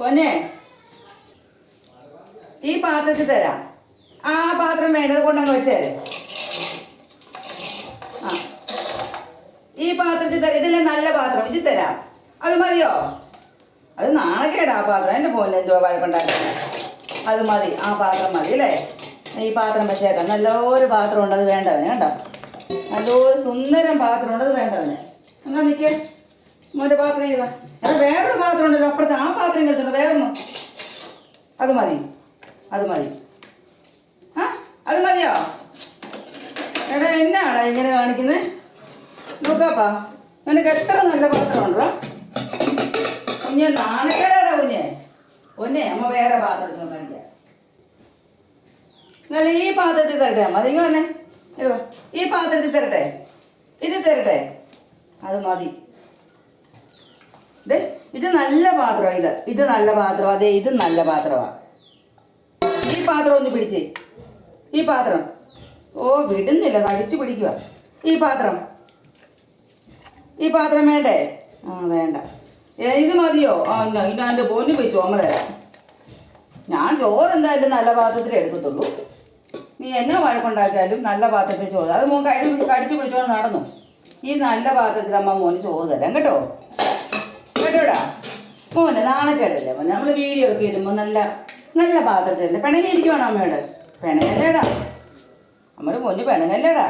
പൊന്നെ ഈ പാത്രത്തിൽ തരാം. ആ പാത്രം വേണ്ടത് കൊണ്ടങ്ങ് വെച്ചേരെ. ആ ഈ പാത്രത്തിൽ തരാം. ഇതെല്ലാം നല്ല പാത്രം ഇത് തരാം. അത് മതിയോ? അത് നാണക്കേടാ ആ പാത്രം. എന്റെ പോലെ എന്തോ വഴക്കുണ്ടാക്കുന്നത് അത് മതി ആ പാത്രം മതി അല്ലേ? ഈ പാത്രം വെച്ചേക്കാം. നല്ലൊരു പാത്രം ഉണ്ട് അത് വേണ്ടവന് കണ്ടോ? നല്ലൊരു സുന്ദരം പാത്രം ഉണ്ട് അത് വേണ്ടവന് എന്നാ നിൽക്കേ മോന്റെ പാത്രം ചെയ്താ അത് വേറൊരു പാത്രം ഉണ്ടല്ലോ അപ്പുറത്ത് ആ പാത്രം കിട്ടുന്നു വേറൊന്നും. അത് മതി അത് മതി. ആ അത് മതിയോ? എടാ എന്നാടാ ഇങ്ങനെ കാണിക്കുന്നത് നോക്കാപ്പാ നിനക്ക് എത്ര നല്ല പാത്രമുണ്ടോ കുഞ്ഞെ നാണക്കേടാടാ കുഞ്ഞെ. ഒന്നേ അമ്മ വേറെ പാത്രം എടുത്ത് കാണിക്കാം. എന്നാലും ഈ പാത്രത്തിൽ തരട്ടെ അമ്മ. നിങ്ങൾ തന്നെ. ഈ പാത്രത്തിൽ തരട്ടെ. ഇത് തരട്ടെ. അത് മതി. ദേ, ഇത് നല്ല പാത്രം ഇത്. ഇത് നല്ല പാത്രം അതെ ഇത് നല്ല പാത്രമാണ് ഈ പാത്രം ഒന്ന് പിടിച്ചേ. ഈ പാത്രം. ഓ വിടുന്നില്ല. കഴിച്ചു പിടിക്കുക ഈ പാത്രം. ഈ പാത്രം വേണ്ടേ? ആ വേണ്ട. ഇത് മതിയോ? ആ ഇന്ന ഇന്ന എന്റെ പൊന്നു പോയി ചോമ തരാം. ഞാൻ ചോറ് എന്തായാലും നല്ല പാത്രത്തിൽ എടുക്കത്തുള്ളൂ. നീ എന്നെ വഴക്കുണ്ടാക്കിയാലും നല്ല പാത്രത്തിൽ ചോറ് അത് മോൻ കഴിച്ച് കടിച്ചു പിടിച്ചോണ്ട് നടന്നു. ഈ നല്ല പാത്രത്തിൽ അമ്മ മോന് ചോറ് തരാം കേട്ടോ? കേട്ടോടാ മോനെ നാണക്കേടല്ലേ? മോനെ നമ്മൾ വീഡിയോ ഒക്കെ ഇടുമ്പോൾ നല്ല നല്ല പാത്രത്തിൽ പിണങ്ങിയിരിക്കുവാണ് അമ്മയോട്. പിണങ്ങല്ലേടാ. നമ്മുടെ പൊന്ന് പിണങ്ങല്ലേടാ.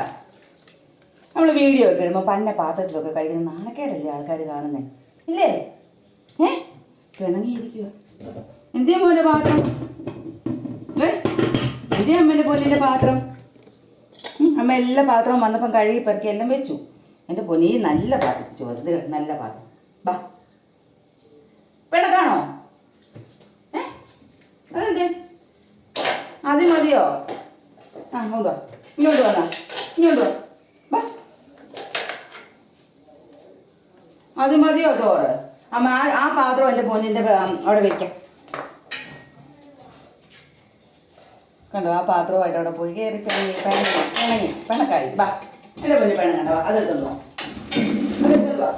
നമ്മൾ വീഡിയോ ഒക്കെ ഇടുമ്പോൾ പന്ന പാത്രത്തിലൊക്കെ കഴിക്കുന്ന നാണക്കേടല്ലേ ആൾക്കാർ കാണുന്നേ? ഇല്ലേ? ഏ? പിണങ്ങിയിരിക്കുക എന്തേ മോന്റെ പാത്രം? ഏ അമ്മേന്റെ അമ്മേന്റെ പൊന്നിന്റെ പാത്രം? അമ്മ എല്ലാ പാത്രവും വന്നപ്പം കഴുകി പെറുക്കി എല്ലാം വെച്ചു. എന്റെ പൊന്നീ നല്ല പാത്രത്തിൽ ചോറ് നല്ല പാത്രം. ബാ. അത് മതിയോ? ആ അങ്ങോട്ട് വാ. ഇങ്ങോട്ട് വന്നാ. ഇങ്ങോട്ട് വാ. വാ. അത് മതിയോ ചോറ്? അമ്മ ആ ആ പാത്രം എന്റെ പൊന്നിന്റെ അവിടെ വെക്കാം. കണ്ടോ ആ പാത്രമായിട്ട് അവിടെ പോയി കയറി പിണങ്ങി പിണങ്ങി പിണങ്ങി പിണക്കായി. ബാ എന്റെ പൊന്നി പിണങ്ങണ്ട വാ അതെടുത്തോണ്ട് വാ. അതെടുത്തോണ്ട് വാ.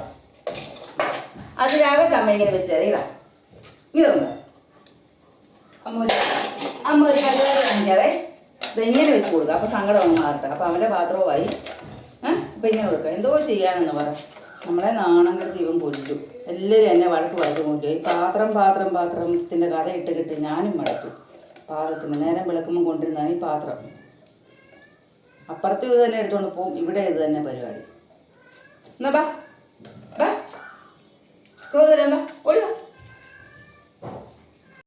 അതിനകത്ത് അമ്മ ഇങ്ങനെ ഇതാ. ഇതൊന്ന്. അമ്മ അമ്മ ഒരു കല്ലുകൾ കാണിക്കാവേ ഇതെങ്ങനെ വെച്ച് കൊടുക്കുക അപ്പോൾ സങ്കടം ഒന്ന് മാറട്ടെ. അപ്പോൾ അവന്റെ പാത്രവുമായി അപ്പം ഇങ്ങനെ കൊടുക്കുക എന്തോ ചെയ്യാനെന്ന് പറ. നമ്മളെ നാണം കെടുത്ത് ഇവൻ കൊല്ലും എല്ലാവരും എന്നെ വഴക്ക് വഴക്ക് കൊണ്ടു ഈ പാത്രം പാത്രം പാത്രത്തിന്റെ കഥ ഇട്ട് കിട്ടി. ഞാനും മടക്കും പാത്രത്തിന് നേരം വിളക്കുമ്പോൾ കൊണ്ടിരുന്നതാണ് ഈ പാത്രം. അപ്പുറത്തും ഇത് തന്നെ എടുത്തുകൊണ്ട് പോകും ഇവിടെ ഇത് തന്നെ പരിപാടി. എന്നാ ബാ. ബാ. വാ